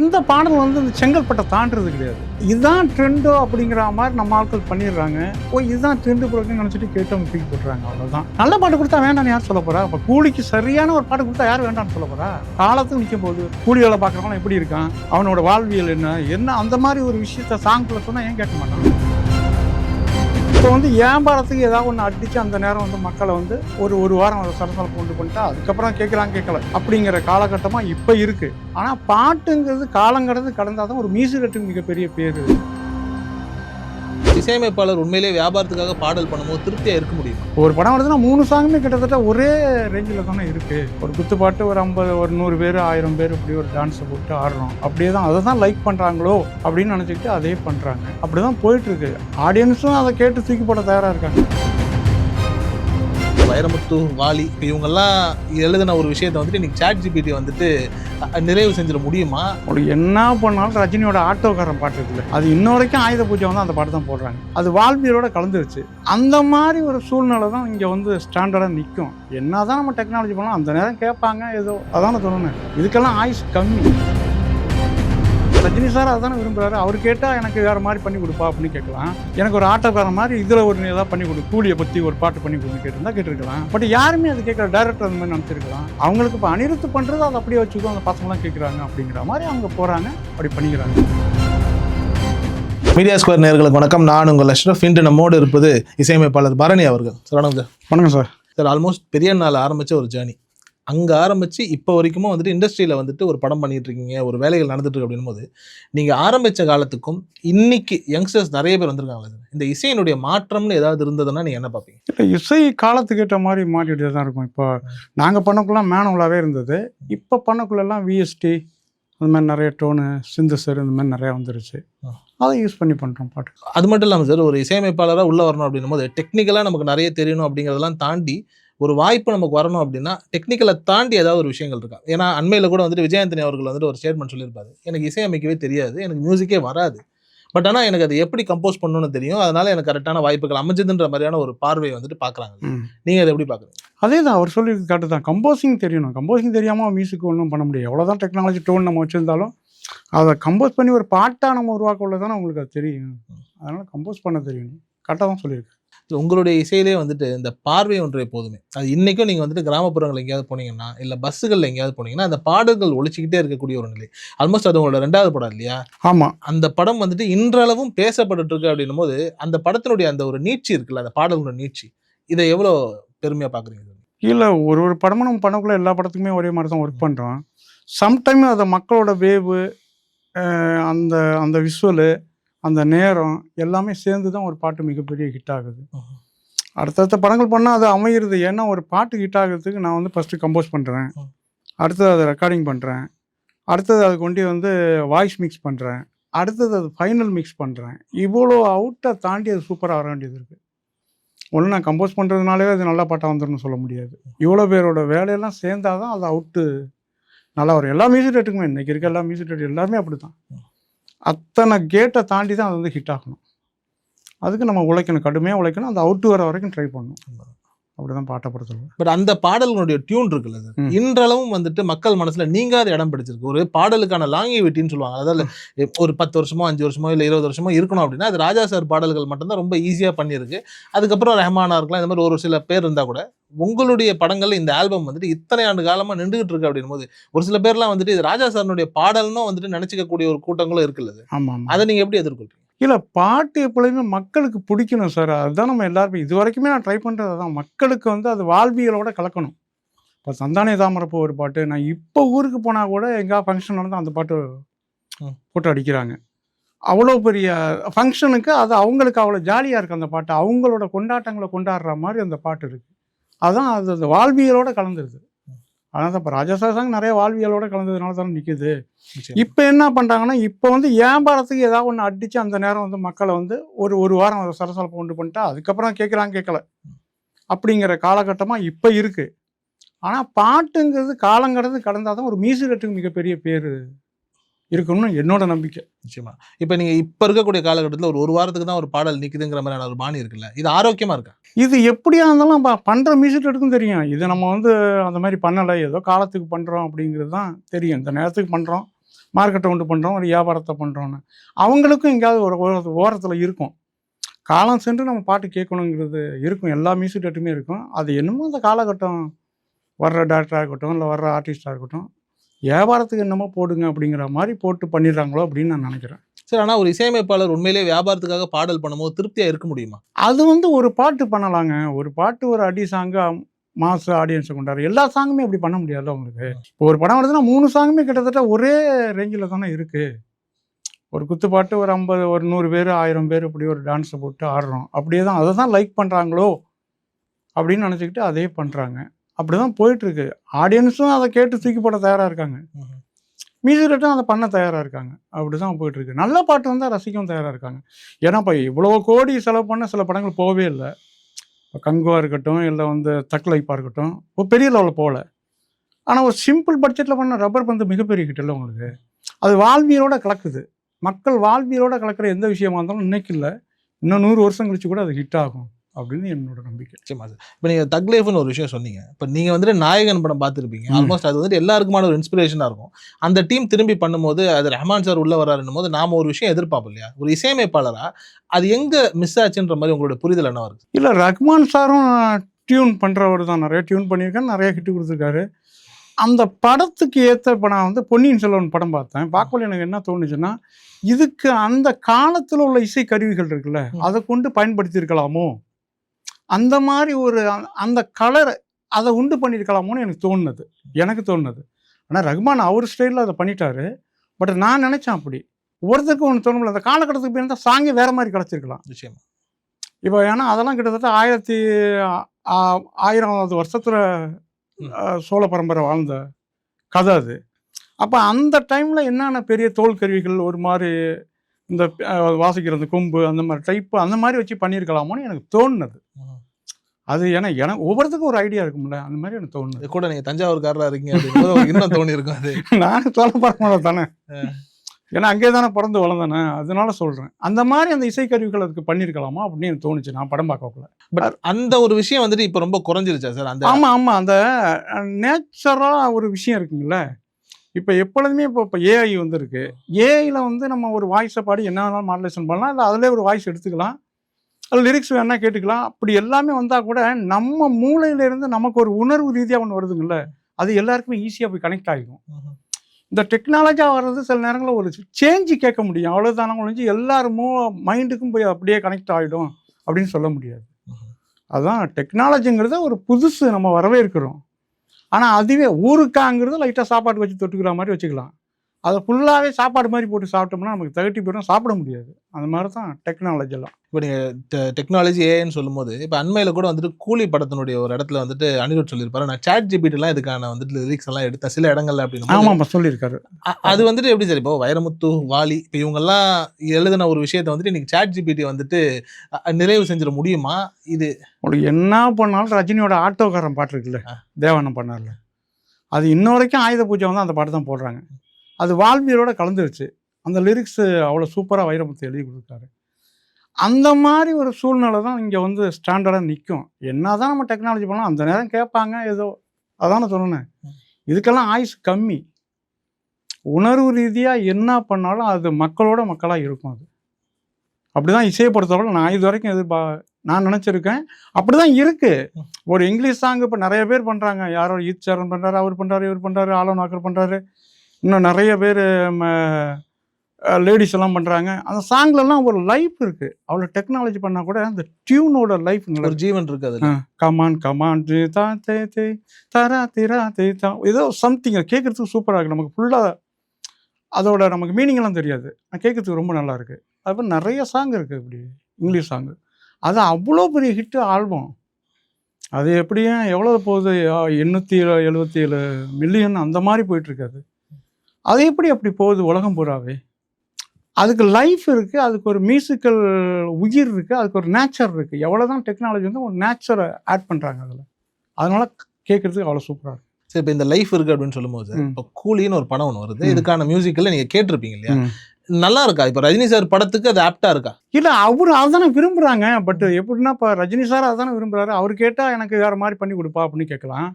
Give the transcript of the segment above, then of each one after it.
இந்த பாடல் வந்து இந்த செங்கல்பட்டை தாண்டுறது கிடையாது. இதுதான் ட்ரெண்டோ அப்படிங்கிற மாதிரி நம்ம ஆட்கள் பண்ணிடுறாங்க. ஓ இதுதான் ட்ரெண்டு போடுறதுன்னு நினச்சிட்டு கேட்டவங்க தூக்கி போட்டுறாங்க அவ்வளோதான் நல்ல பாட்டு கொடுத்தா வேண்டாம்னு யார் சொல்ல போறா? அப்போ கூலிக்கு சரியான ஒரு பாட்டு கொடுத்தா யார் வேண்டாம்னு சொல்ல போறா? காலத்துக்கு நிற்கும் போது கூலி வேலை பார்க்குறவங்களாம் எப்படி இருக்கான்? அவனோட வாழ்வியல் என்ன? என்ன? அந்த மாதிரி ஒரு விஷயத்த சாங்கில் சொன்னால் ஏன் கேட்க மாட்டான்? இப்போ வந்து வியாபாரத்துக்கு ஏதாவது ஒன்று அடித்து அந்த நேரம் வந்து மக்களை வந்து ஒரு ஒரு வாரம் அதை சரசரப்பு கொண்டு பண்ணிட்டா அதுக்கப்புறம் கேட்கலாம் கேட்கல. அப்படிங்கிற காலகட்டமாக இப்போ இருக்குது ஆனால் பாட்டுங்கிறது காலங்கிறது கடந்தால் தான் ஒரு மியூசிக் மிகப்பெரிய பேர். இசையமைப்பாளர் உண்மையிலேயே வியாபாரத்துக்காக பாடல் பண்ணும்போது திருப்தியாக இருக்க முடியும்? ஒரு படம் வருதுன்னா மூணு சாங்குமே கிட்டத்தட்ட ஒரே ரேஞ்சில் தானே இருக்குது ஒரு குத்துப்பாட்டு ஒரு ஐம்பது ஒரு நூறு பேர் ஆயிரம் பேர் இப்படி ஒரு டான்ஸை போட்டு ஆடுறோம். அப்படியே தான் அதை தான் லைக் பண்ணுறாங்களோ அப்படின்னு நினச்சிக்கிட்டு அதே பண்ணுறாங்க அப்படி தான் போயிட்டுருக்கு ஆடியன்ஸும் அதை கேட்டு தூக்கி போட தயாராக இருக்காங்க. வைரமுத்து வாலி இப்போ இவங்கெல்லாம் எழுதின ஒரு விஷயத்தை வந்துட்டு இன்னைக்கு சாட் ஜிபிடி வந்துட்டு நிறைவு செஞ்சிட முடியுமா? ஒரு என்ன பண்ணாலும் ரஜினியோட ஆட்டோக்காரன் பாட்டு இருக்குல்ல அது இன்ன வரைக்கும் ஆயுத பூஜை வந்து அந்த பாட்டு தான் போடுறாங்க. அது வாழ்வியலோட கலந்துருச்சு. அந்த மாதிரி ஒரு சூழ்நிலை தான் இங்கே வந்து ஸ்டாண்டர்டாக நிற்கும் என்ன தான் நம்ம டெக்னாலஜி பண்ணலாம் அந்த நேரம் கேட்பாங்க ஏதோ அதான தோணுன்னு இதுக்கெல்லாம் ஆயுஸ் கம்மி. ரஜினி சார் அதானே விரும்புறாரு? அவர் கேட்டால் எனக்கு வேறு மாதிரி பண்ணி கொடுப்பா அப்படின்னு கேட்கலாம். எனக்கு ஒரு ஆட்டோக்காரன் மாதிரி இதில் ஒரு ஏதாவது பண்ணி கொடு கூலியை பற்றி ஒரு பாட்டு பண்ணி கொடுன்னு கேட்டிருந்தா கேட்டிருக்கலாம். பட் யாருமே அது கேட்கல. டேரக்டர் அந்த மாதிரி நினச்சிருக்கலாம். அவங்களுக்கு இப்போ அனிருத்து பண்ணுறது அதை அப்படியே வச்சுக்கோ அந்த பசங்களாம் கேட்குறாங்க அப்படிங்கிற மாதிரி அவங்க போகிறாங்க அப்படி பண்ணிக்கிறாங்க. மீடியா ஸ்கொயர் நேர்களுக்கு வணக்கம். நான் உங்கள் அஷ்ரஃப் இன்று நம்மோடு இருப்பது இசையமைப்பாளர் பரணி அவர்கள். சார் வணக்கம் சார் வணக்கம் சார் சார் ஆல்மோஸ்ட் பெரிய நாள் ஆரம்பிச்ச ஒரு ஜேர்னி அங்கே ஆரம்பிச்சு இப்போ வரைக்கும் வந்துட்டு இண்டஸ்ட்ரியில் வந்துட்டு ஒரு படம் பண்ணிட்டு இருக்கீங்க ஒரு வேலைகள் நடந்துட்டு அப்படின்னும் போது நீங்கள் ஆரம்பித்த காலத்துக்கும் இன்னைக்கு யங்ஸ்டர்ஸ் நிறைய பேர் வந்திருக்காங்களே இந்த இசையினுடைய மாற்றம்னு ஏதாவது இருந்ததுன்னா நீங்கள் என்ன பார்ப்பீங்க? இல்லை இசை காலத்துக்கு ஏற்ற மாதிரி மாறிட்டே தான் இருக்கும். இப்போ நாங்கள் பண்ணக்குள்ள மேனுவலாகவே இருந்தது. இப்போ பண்ணக்குள்ளெல்லாம் விஎஸ்டி அந்த மாதிரி நிறைய டோனு சிந்தசர் இந்த மாதிரி நிறையா வந்துருச்சு. அதை யூஸ் பண்ணி பண்ணுறோம் பாட்டு அது மட்டும் இல்லாமல் சார் ஒரு இசையமைப்பாளராக உள்ள வரணும் அப்படின்னும் போது டெக்னிக்கலாக நமக்கு நிறைய தெரியணும் அப்படிங்கிறதெல்லாம் தாண்டி ஒரு வாய்ப்பு நமக்கு வரணும் அப்படின்னா டெக்னிக்கலை தாண்டி ஏதாவது ஒரு விஷயங்கள் இருக்கா? ஏன்னா அண்மையில் கூட வந்துட்டு விஜயந்தனி அவர்கள் வந்துட்டு ஒரு ஸ்டேட்மெண்ட் சொல்லியிருப்பாரு. எனக்கு இசையமைக்கவே தெரியாது எனக்கு மியூசிக்கே வராது. பட் ஆனால் எனக்கு அதை எப்படி கம்போஸ் பண்ணணும்னு தெரியும். அதனால எனக்கு கரெக்டான வாய்ப்புகள் அமைஞ்சதுன்ற மாதிரியான ஒரு பார்வையை வந்துட்டு பார்க்குறாங்க. நீங்கள் அதை எப்படி பார்க்குறீங்க? அதே தான் அவர் சொல்லி கரெக்டு தான். கம்போசிங் தெரியணும் கம்போசிங் தெரியாமல் மியூசிக் ஒன்றும் பண்ண முடியாது. எவ்வளோ தான் டெக்னாலஜி டோன் நம்ம வச்சுருந்தாலும் அதை கம்போஸ் பண்ணி ஒரு பாட்டாக நம்ம உருவாக்க உள்ள தானே உங்களுக்கு அது தெரியும். அதனால் கம்போஸ் பண்ண தெரியணும் கரெக்டாக தான் சொல்லியிருக்கேன் உங்களுடைய இசையிலே வந்துட்டு இந்த பார்வை ஒன்று எப்போதுமே அது இன்னைக்கும் நீங்கள் வந்துட்டு கிராமப்புறங்கள் எங்கேயாவது போனீங்கன்னா இல்லை பஸ்ஸுகளில் எங்கேயாவது போனீங்கன்னா அந்த பாடல்கள் ஒழிச்சிக்கிட்டே இருக்கக்கூடிய ஒரு நிலை. ஆல்மோஸ்ட் அது உங்களோட ரெண்டாவது படம் இல்லையா? ஆமாம் அந்த படம் வந்துட்டு இன்றளவும் பேசப்பட்டு இருக்கு அப்படின்னும் போது அந்த படத்தினுடைய அந்த ஒரு நீட்சி இருக்குல்ல அந்த பாடல்களோட நீட்சி இதை எவ்வளோ பெருமையா பாக்குறீங்க? இல்லை ஒரு ஒரு படமும் நம்ம பண்ணக்குள்ள எல்லா படத்துக்குமே ஒரே மாதிரி தான் ஒர்க் பண்ணுறோம் சம்டைம் அதை மக்களோட வேவு அந்த அந்த விஷுவலு அந்த நேரம் எல்லாமே சேர்ந்து தான் ஒரு பாட்டு மிகப்பெரிய ஹிட் ஆகுது. அடுத்தடுத்த படங்கள் பண்ணால் அது அமையிறது. ஏன்னா ஒரு பாட்டு ஹிட் ஆகிறதுக்கு நான் வந்து ஃபஸ்ட்டு கம்போஸ் பண்ணுறேன். அடுத்தது அதை ரெக்கார்டிங் பண்ணுறேன் அடுத்தது அது கொண்டு வந்து வாய்ஸ் மிக்ஸ் பண்ணுறேன் அடுத்தது அது ஃபைனல் மிக்ஸ் பண்ணுறேன் இவ்வளோ அவுட்டை தாண்டி அது சூப்பராக வர வேண்டியது இருக்குது ஒன்று நான் கம்போஸ் பண்ணுறதுனாலே அது நல்ல பாட்டாக வந்துடும் சொல்ல முடியாது. இவ்வளோ பேரோட வேலையெல்லாம் சேர்ந்தாதான் தான் அது அவுட்டு நல்லா வரும். எல்லா மியூசிக் ரேட்டுக்குமே இன்றைக்கி இருக்க எல்லா மியூசிக் ரேட் எல்லாருமே அப்படி தான் அத்தனை கேட்டை தாண்டி தான் அது வந்து ஹிட் ஆகணும். அதுக்கு நம்ம உழைக்கணும். கடுமையாக உழைக்கணும். அந்த அவுட்டு வர வரைக்கும் ட்ரை பண்ணணும். அப்படி தான் பாட்டை பொறுத்தவரை பட் அந்த பாடல்களுடைய டியூன் இருக்குல்ல சார். இன்றளவும் வந்துட்டு மக்கள் மனசுல நீங்காத இடம் பிடிச்சிருக்கு. ஒரு பாடலுக்கான லாங்கிவிட்டின்னு சொல்லுவாங்க. அதாவது ஒரு பத்து வருஷமோ அஞ்சு வருஷமோ இல்லை இருபது வருஷமோ இருக்கணும் அப்படின்னா அது ராஜா சார் பாடல்கள் மட்டும்தான் ரொம்ப ஈஸியாக பண்ணியிருக்கு. அதுக்கப்புறம் ரஹ்மானா இருக்கலாம் இந்த மாதிரி ஒரு சில பேர் இருந்தால் கூட உங்களுடைய படங்கள்ல இந்த ஆல்பம் வந்துட்டு இத்தனை ஆண்டு காலமா நின்றுகிட்டு இருக்கு அப்படின்னும் போது ஒரு சில பேர்லாம் வந்துட்டு இது ராஜா சாரனுடைய பாடல்னும் வந்துட்டு நினைச்சுக்க கூடிய ஒரு கூட்டங்களும் இருக்குல்ல அதை நீங்க எப்படி எதிர்கொள்றீங்க? இல்லை பாட்டு எப்பொழுதுமே மக்களுக்கு பிடிக்கணும் சார் அதுதான் நம்ம எல்லாருமே இது வரைக்குமே நான் ட்ரை பண்ணுறது தான் மக்களுக்கு வந்து அது வாழ்வியலோட கலக்கணும். இப்போ சந்தானே தாமரப்பூ ஒரு பாட்டு நான் இப்போ ஊருக்கு போனால் கூட எங்கா ஃபங்க்ஷன் நடந்தால் அந்த பாட்டு. போட்டு அடிக்கிறாங்க. அவ்வளோ பெரிய ஃபங்க்ஷனுக்கு அது அவங்களுக்கு அவ்வளோ ஜாலியாக இருக்குது அந்த பாட்டு. அவங்களோட கொண்டாட்டங்களை கொண்டாடுற மாதிரி அந்த பாட்டு இருக்குது அதான் அது அந்த வாழ்வியலோட கலந்துருது. அதனால தான் இப்போ ராஜா சார் சாங் நிறைய வாழ்வியலோட கலந்ததுனால தானே நிற்குது இப்போ என்ன பண்ணுறாங்கன்னா இப்போ வந்து வியாபாரத்துக்கு ஏதாவது ஒன்று அடித்து அந்த நேரம் வந்து மக்களை வந்து ஒரு ஒரு வாரம் அதை சரசரப்பு கொண்டு பண்ணிட்டா அதுக்கப்புறம் கேட்குறாங்க கேட்கல. அப்படிங்கிற காலகட்டமாக இப்போ இருக்குது ஆனால் பாட்டுங்கிறது காலம் கடந்து கடந்தால் தான் ஒரு மியூசிக் மிகப்பெரிய பேர். இருக்கணும்னு என்னோட நம்பிக்கை. நிச்சயமா. இப்போ நீங்க இப்ப இருக்கக்கூடிய காலகட்டத்தில் ஒரு ஒரு வாரத்துக்கு தான் ஒரு பாடல் நிக்குதுங்கிற மாதிரியான ஒரு பாணி இருக்குல்ல? இது ஆரோக்கியமா இருக்கா? இது எப்படியா இருந்தாலும் பண்ணுற மியூசிக் எடுக்கும் தெரியும். இது நம்ம வந்து அந்த மாதிரி பண்ணலை. ஏதோ காலத்துக்கு பண்ணுறோம் அப்படிங்கிறது தான் தெரியும். இந்த நேரத்துக்கு பண்ணுறோம் மார்க்கெட்டை உண்டு பண்ணுறோம் ஒரு வியாபாரத்தை பண்ணுறோன்னு அவங்களுக்கும் எங்கேயாவது ஒரு ஓர- ஓரத்துல இருக்கும். காலம் சென்று நம்ம பாட்டு கேட்கணுங்கிறது இருக்கும். எல்லா மியூசிக் டேட்டுமே இருக்கும். அது என்னமோ அந்த காலகட்டம். வர்ற டேரக்டராக இருக்கட்டும் இல்லை வர்ற ஆர்டிஸ்டாக இருக்கட்டும் வியாபாரத்துக்கு என்னமோ போடுங்க அப்படிங்கிற மாதிரி போட்டு பண்ணிடுறாங்களோ அப்படின்னு நான் நினைக்கிறேன். சரி ஆனா ஒரு இசையமைப்பாளர் உண்மையிலேயே வியாபாரத்துக்காக பாடல் பண்ணும்போது திருப்தியா இருக்க முடியுமா? அது வந்து ஒரு பாட்டு பண்ணலாங்க. ஒரு பாட்டு ஒரு அடி சாங்கு மாச ஆடியன்ஸை கொண்டாரு எல்லா சாங்குமே அப்படி பண்ண முடியாதுல்ல உங்களுக்கு. இப்போ ஒரு படம் வருதுன்னா மூணு சாங்குமே கிட்டத்தட்ட ஒரே ரேஞ்சில் தானே இருக்கு. ஒரு குத்துப்பாட்டு ஒரு ஐம்பது ஒரு நூறு பேர் ஆயிரம் பேர் இப்படி ஒரு டான்ஸை போட்டு ஆடுறோம். அப்படியே தான் அதை தான் லைக் பண்ணுறாங்களோ அப்படின்னு நினச்சிக்கிட்டு அதே பண்ணுறாங்க அப்படி தான் போயிட்டுருக்கு. ஆடியன்ஸும் அதை கேட்டு தூக்கி போட தயாராக இருக்காங்க. ம்ஹும். மியூசிக் அதை பண்ண தயாராக இருக்காங்க. அப்படி தான் போயிட்டுருக்கு. நல்ல பாட்டு வந்தால் ரசிக்கவும் தயாராக இருக்காங்க. ஏன்னா இப்போ இவ்வளோ கோடி செலவு பண்ண சில படங்கள் போகவே இல்லை. இப்போ கங்குவா இருக்கட்டும் இல்லை வந்து தக்லைப்பாக இருக்கட்டும் இப்போ பெரிய லெவலில் போகல. ஆனால் ஒரு சிம்பிள் பட்ஜெட்டில் பண்ண ரப்பர் பந்து மிகப்பெரிய ஹிட் இல்லை உங்களுக்கு. அது வாழ்வியலோட கலக்குது. மக்கள் வாழ்வியலோட கலக்கிற எந்த விஷயமா இருந்தாலும் இன்னைக்கு இல்லை. இன்னும் நூறு வருஷம் கழிச்சு கூட அது ஹிட் ஆகும். அப்படின்னு என்னோட நம்பிக்கை. நிச்சயமா சார். இப்போ நீங்க தக் லைஃப்னு ஒரு விஷயம் சொன்னீங்க. இப்போ நீங்க வந்துட்டு நாயகன் படம் பார்த்துருப்பீங்க. ஆல்மோஸ்ட் அது வந்துட்டு எல்லாருக்குமான ஒரு இன்ஸ்பிரேஷனா இருக்கும். அந்த டீம் திரும்பி பண்ணும்போது அது ரஹ்மான் சார் உள்ள வராருன்னும் போது நாம ஒரு விஷயம் எதிர்பார்ப்போம் இல்லையா? ஒரு இசையமைப்பாளரா? அது எங்க மிஸ் ஆச்சுன்ற மாதிரி உங்களோட புரிதல் என்ன வருது இல்லை ரஹ்மான் சாரும் டியூன் பண்ணுறவர் தான். நிறைய டியூன் பண்ணியிருக்காரு நிறைய ஹிட் கொடுத்துருக்காரு. அந்த படத்துக்கு ஏற்ற இப்போ நான் வந்து பொன்னியின் செல்வன் படம் பார்த்தேன். பார்க்கல எனக்கு என்ன தோணுச்சுன்னா இதுக்கு அந்த காலத்தில் உள்ள இசை கருவிகள் இருக்குல்ல. அதை கொண்டு பயன்படுத்தியிருக்கலாமோ? அந்த மாதிரி ஒரு அந்த- அந்த கலரை அதை உண்டு பண்ணியிருக்கலாமோன்னு எனக்கு தோணுனது எனக்கு தோணுனது ஆனால் ரஹ்மான் அவர் ஸ்டைலில் அதை பண்ணிட்டாரு. பட் நான் நினச்சேன் அப்படி. ஒவ்வொருத்தருக்கும் ஒன்று தோணும்ல அந்த காலகட்டத்துக்கு போயிருந்தா சாங்கே வேற மாதிரி கிடச்சிருக்கலாம் நிச்சயமா. இப்போ ஏன்னா அதெல்லாம் கிட்டத்தட்ட ஆயிரத்தி ஆ- ஆ- ஆயிரமாவது வருஷத்துல சோழ பரம்பரை வாழ்ந்த கதை அது. அப்போ அந்த டைமில் என்னென்ன பெரிய தோல் கருவிகள் ஒரு மாதிரி இந்த ஆ, வாசிக்கிற அந்த கொம்பு அந்த மாதிரி டைப்பு அந்த மாதிரி வச்சு பண்ணியிருக்கலாமோன்னு எனக்கு தோணுனது ம். அது ஏன்னா எனக்கு ஒவ்வொருத்துக்கும் ஒரு ஐடியா இருக்கும்ல. அந்த மாதிரி எனக்கு தோணுது. கூட நீங்க தஞ்சாவூர்காரரா இருக்கீங்க அப்படிங்கும்போது இன்னும் தோணி இருக்கும் அது. நான் பரம்பரை தானே. ஏன்னா அங்கே தானே பிறந்து வளர்ந்தானே. அதனால சொல்கிறேன் அந்த மாதிரி அந்த இசைக்கருவிகள் அதுக்கு பண்ணியிருக்கலாமா அப்படின்னு தோணுச்சு. நான் படம் பார்க்கக்குள்ள. பட் அந்த ஒரு விஷயம் வந்துட்டு இப்போ ரொம்ப குறைஞ்சிருச்சா சார்? அந்த ஆமா ஆமா. அந்த நேச்சுரா ஒரு விஷயம் இருக்குங்கல்ல இப்போ எப்பொழுதுமே இப்போ இப்போ ஏஐ வந்துருக்கு. ஏஐல வந்து நம்ம ஒரு வாய்ஸை பாடி என்ன வேணாலும் மாடுலேஷன் பண்ணலாம். இல்லை அதிலே ஒரு வாய்ஸ் எடுத்துக்கலாம். அது லிரிக்ஸ் வேணா கேட்டுக்கலாம். அப்படி எல்லாமே வந்தால் கூட நம்ம மூளையில இருந்து நமக்கு ஒரு உணர்வு ரீதியாக ஒன்று வருதுங்கல்ல அது எல்லாருக்குமே ஈஸியாக போய் கனெக்ட் ஆகிடும் ம்ஹும். இந்த டெக்னாலஜியாக வர்றது சில நேரங்களில் ஒரு சேஞ்சு கேட்க முடியும். அவ்வளோதான ஒழிஞ்சு எல்லாரும் மைண்டுக்கும் போய் அப்படியே கனெக்ட் ஆகிடும் அப்படின்னு சொல்ல முடியாது. அதான் டெக்னாலஜிங்கிறத ஒரு புதுசு நம்ம வரவேற்கிறோம். ஆனால் அதுவே ஊருக்காங்கிறது லைட்டாக சாப்பாடு வச்சு தொட்டுக்கிற மாதிரி வச்சுக்கலாம். அதை ஃபுல்லாகவே சாப்பாடு மாதிரி போட்டு சாப்பிட்டோம்னா நமக்கு தகட்டி போயிடும் சாப்பிட முடியாது. அந்த மாதிரி தான் டெக்னாலஜி எல்லாம். இப்போ நீங்க டெக்னாலஜி ஏன்னு சொல்லும்போது இப்போ அண்மையில கூட வந்துட்டு கூலி படத்தினுடைய ஒரு இடத்துல வந்துட்டு அனிருத் சொல்லியிருப்பாரு. நான் சாட் ஜிபிடி எல்லாம் இதுக்கான வந்துட்டு லிரிக்ஸ் எல்லாம் எடுத்தேன் சில இடங்கள்ல அப்படின்னு ஆமாம் சொல்லியிருக்காரு. அது வந்துட்டு எப்படி சார்? இப்போ வைரமுத்து வாலி இப்போ இவங்கெல்லாம் எழுதின ஒரு விஷயத்த வந்துட்டு இன்னைக்கு சாட் ஜிபிடி வந்துட்டு நிறைவு செஞ்சிட முடியுமா? இது உங்களுக்கு என்ன பண்ணாலும் ரஜினியோட ஆட்டோக்காரன் பாட்டு இருக்குல்ல. தேவானம் பண்ணார்ல. அது இன்ன வரைக்கும் ஆயுத பூஜை வந்து அந்த பாட்டு தான் போடுறாங்க. அது வாழ்வியலோட கலந்துருச்சு. அந்த லிரிக்ஸ் அவ்வளோ சூப்பராக வைரமுத்து எழுதி கொடுத்தாரு. அந்த மாதிரி ஒரு சூழ்நிலை தான் இங்கே வந்து ஸ்டாண்டர்டாக நிற்கும் என்ன தான் நம்ம டெக்னாலஜி பண்ணலாம் அந்த நேரம் கேட்பாங்க ஏதோ. அதான சொன்னேன் இதுக்கெல்லாம் ஆயுஸ் கம்மி. உணர்வு ரீதியாக என்ன பண்ணாலும் அது மக்களோட மக்களாக இருக்கும் அது. அப்படி தான் இசையை பொறுத்தவரை நான் இது வரைக்கும் எதிர்பா நான் நினச்சிருக்கேன். அப்படிதான் இருக்குது ஒரு இங்கிலீஷ் சாங் இப்போ நிறைய பேர் பண்ணுறாங்க யாரோ ஈத் சரண் பண்ணுறாரு அவர் பண்ணுறாரு இவர் பண்ணுறாரு ஆலோ நாக்கர் பண்ணுறாரு இன்னும் நிறைய பேர் லேடிஸ் எல்லாம் பண்ணுறாங்க அந்த சாங்லலாம் ஒரு லைஃப் இருக்கு. அவ்வளோ டெக்னாலஜி பண்ணால் கூட அந்த டியூனோட லைஃப் ஒரு ஜீவன் இருக்கு அதுல. கமான் கமான் தா தே தே தரா திரா தே தா ஏதோ சம்திங் கேட்குறதுக்கு சூப்பராக இருக்கு. நமக்கு ஃபுல்லாக அதோட நமக்கு மீனிங் எல்லாம் தெரியாது. கேட்குறதுக்கு ரொம்ப நல்லா இருக்கு. அதுபோல் நிறைய சாங் இருக்கு இப்படி இங்கிலீஷ் சாங் அது அவ்வளோ பெரிய ஹிட் ஆல்பம் அது எப்படியும் எவ்வளோ போகுது? எண்ணூற்றி எழுபத்தி ஏழு மில்லியன் அந்த மாதிரி போயிட்டு இருக்காது அது எப்படி அப்படி போகுது உலகம் பூராவே? அதுக்கு லைஃப் இருக்கு அதுக்கு ஒரு மியூசிக்கல் உயிர் இருக்கு அதுக்கு ஒரு நேச்சர் இருக்கு. எவ்வளவுதான் டெக்னாலஜி வந்து ஒரு நேச்சரை ஆட் பண்றாங்க அதுல. அதனால கேட்கறதுக்கு அவ்வளோ சூப்பரா இருக்கு. சரி இப்போ இந்த லைஃப் இருக்கு அப்படின்னு சொல்லும்போது. இப்போ கூலின்னு ஒரு படம் ஒன்று வருது. இதுக்கான மியூசிக்கல்ல நீங்க கேட்டிருப்பீங்க இல்லையா. நல்லா இருக்கா? இப்போ ரஜினி சார் படத்துக்கு அது ஆப்டா இருக்கா? இல்ல அவரு அதானே விரும்புறாங்க. பட் எப்படின்னா இப்போ ரஜினி சார் அதானே விரும்புறாரு. அவர் கேட்டா எனக்கு வேற மாதிரி பண்ணி கொடுப்பா அப்படின்னு கேட்கலாம்.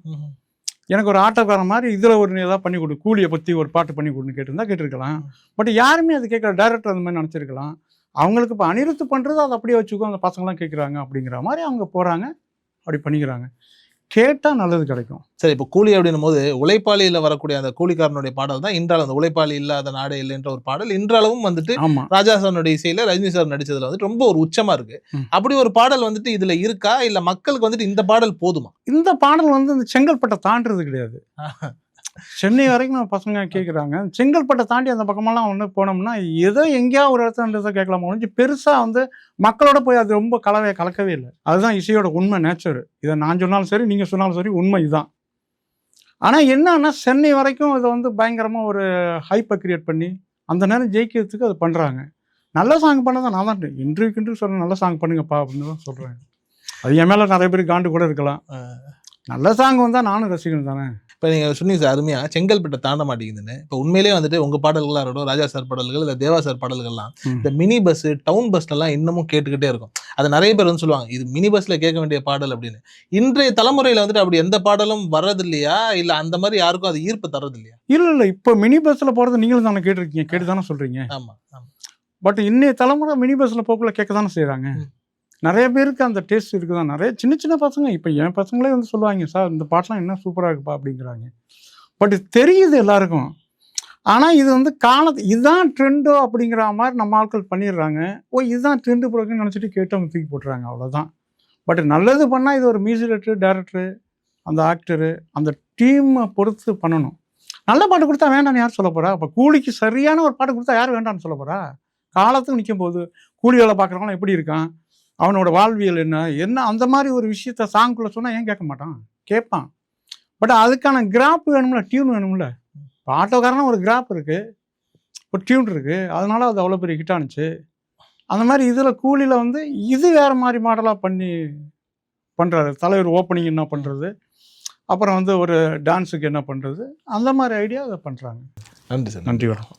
எனக்கு ஒரு ஆட்டோக்காரன் மாதிரி இதில் ஒரு ஏதாவது பண்ணி கொடு கூலியை பற்றி ஒரு பாட்டு பண்ணி கொடுன்னு கேட்டிருந்தா கேட்டிருக்கலாம். பட் யாருமே அது கேட்கல. டேரக்டர் அந்த மாதிரி நினச்சிருக்கலாம். அவங்களுக்கு இப்போ அனிருத்து பண்ணுறது அதை அப்படியே வச்சுக்கோ அந்த பசங்களாம் கேட்குறாங்க அப்படிங்கிற மாதிரி அவங்க போகிறாங்க அப்படி பண்ணிக்கிறாங்க. கேட்டால் நல்லது கிடைக்கும். சரி இப்போ கூலி அப்படின்னும் போது உழைப்பாளியில வரக்கூடிய அந்த கூலிக்காரனுடைய பாடல் தான் இன்றாலும் அந்த உழைப்பாளி இல்லாத நாடே இல்லைன்ற ஒரு பாடல். இன்றளவும் வந்துட்டு ராஜா சாருடைய இசையில ரஜினி சார் நடிச்சதுல வந்துட்டு ரொம்ப ஒரு உச்சமா இருக்கு. அப்படி ஒரு பாடல் வந்துட்டு இதுல இருக்கா? இல்ல மக்களுக்கு வந்துட்டு இந்த பாடல் போதுமா? இந்த பாடல் வந்து இந்த செங்கல்பட்டை தாண்டுறது கிடையாது. சென்னை வரைக்கும் நம்ம பசங்க கேட்குறாங்க செங்கல்பட்டை தாண்டி அந்த பக்கமெல்லாம் வந்து போனோம்னா ஏதோ எங்கேயா ஒரு இடத்துல ரெண்டு இடத்துல கேட்கலாம் ஒழிஞ்சு பெருசாக வந்து மக்களோட போய் அது ரொம்ப கலவை கலக்கவே இல்லை. அதுதான் இசையோட உண்மை நேச்சர் இதை நான் சொன்னாலும் சரி நீங்கள் சொன்னாலும் சரி உண்மை இதுதான். ஆனால் என்னன்னா சென்னை வரைக்கும் இதை வந்து பயங்கரமாக ஒரு ஹைப்பை கிரியேட் பண்ணி அந்த நேரம் ஜெயிக்கிறதுக்கு அது பண்ணுறாங்க நல்ல சாங் பண்ணதான் நான் தான் இன்டர்வியூக்கு இன்டர்வியூ சொல்கிறேன் நல்ல சாங் பண்ணுங்கப்பா அப்படின்னு தான் சொல்கிறேன் அது என் மேலே நிறைய பேர் காண்டு கூட இருக்கலாம். நல்ல சாங் வந்தால் நானும் ரசிகன் தானே. இப்ப நீங்க சொன்னீங்க சார் அருமையா. செங்கல்பட்டை தாண்ட மாட்டேங்குதுன்னு. இப்ப உண்மையிலேயே வந்துட்டு உங்க பாடல்களா இருக்கட்டும் ராஜா சார் பாடல்கள் இல்ல தேவா சார் பாடல்கள்லாம். இந்த மினி பஸ் டவுன் பஸ்ல எல்லாம் இன்னமும் கேட்டுக்கிட்டே இருக்கும். அது நிறைய பேர் வந்து சொல்லுவாங்க இது மினி பஸ்ல கேட்க வேண்டிய பாடல் அப்படின்னு. இன்றைய தலைமுறையில வந்துட்டு அப்படி எந்த பாடலும் வர்றது இல்லையா இல்ல அந்த மாதிரி யாருக்கும் அது ஈர்ப்பு தர்றது இல்லையா இல்லை இல்லை. இப்போ மினி பஸ்ஸில் போகிறது நீங்களும் தானே கேட்டிருக்கீங்க கேட்டு தானே சொல்கிறீங்க ஆமா ஆமா. பட் இன்னைய தலைமுறை மினி பஸ்ஸில் போக்குள்ள கேட்க தானே செய்கிறாங்க. நிறைய பேருக்கு அந்த டேஸ்ட் இருக்குது தான் நிறைய சின்ன சின்ன பசங்க இப்போ என் பசங்களே வந்து சொல்லுவாங்க சார் இந்த பாட்டெலாம் என்ன சூப்பராக இருக்குப்பா அப்படிங்கிறாங்க. பட் தெரியுது எல்லாருக்கும். ஆனால் இது வந்து காலத்து இதுதான் ட்ரெண்டோ அப்படிங்கிற மாதிரி நம்ம ஆட்கள் பண்ணிடுறாங்க. ஓ இதுதான் ட்ரெண்டு போடுறதுன்னு நினச்சிட்டு கேட்டு அவங்க தூக்கி போட்டுறாங்க அவ்வளோதான் பட் நல்லது பண்ணால் இது ஒரு மியூசிக் டேரக்டர் டேரக்டரு அந்த ஆக்டரு அந்த டீமை பொறுத்து பண்ணணும். நல்ல பாட்டு கொடுத்தா வேண்டாம்னு யார் சொல்ல போகிறா அப்போ கூலிக்கு சரியான ஒரு பாட்டு கொடுத்தா யார் வேண்டாம்னு சொல்ல போகிறா காலத்துக்கு நிற்கும் போது கூலி வேலை பார்க்குறவங்களாம் எப்படி இருக்கான்? அவனோட வாழ்வியல் என்ன? என்ன? அந்த மாதிரி ஒரு விஷயத்த சாங்குள்ளே சொன்னால் ஏன் கேட்க மாட்டான்? கேட்பான். பட் அதுக்கான கிராப் வேணும்ல? டியூன் வேணும்ல? இப்போ ஆட்டோக்காரனா ஒரு கிராப் இருக்குது ஒரு டியூன் இருக்குது அதனால அது அவ்வளோ பெரிய ஹிட் ஆனுச்சு. அந்த மாதிரி இதில் கூலியில் வந்து இது வேறு மாதிரி மாடலாக பண்ணி பண்ணுறாரு தலைவர் ஓப்பனிங் என்ன பண்ணுறது அப்புறம் வந்து ஒரு டான்ஸுக்கு என்ன பண்ணுறது அந்த மாதிரி ஐடியா அதை பண்ணுறாங்க நன்றி சார். நன்றி வணக்கம்.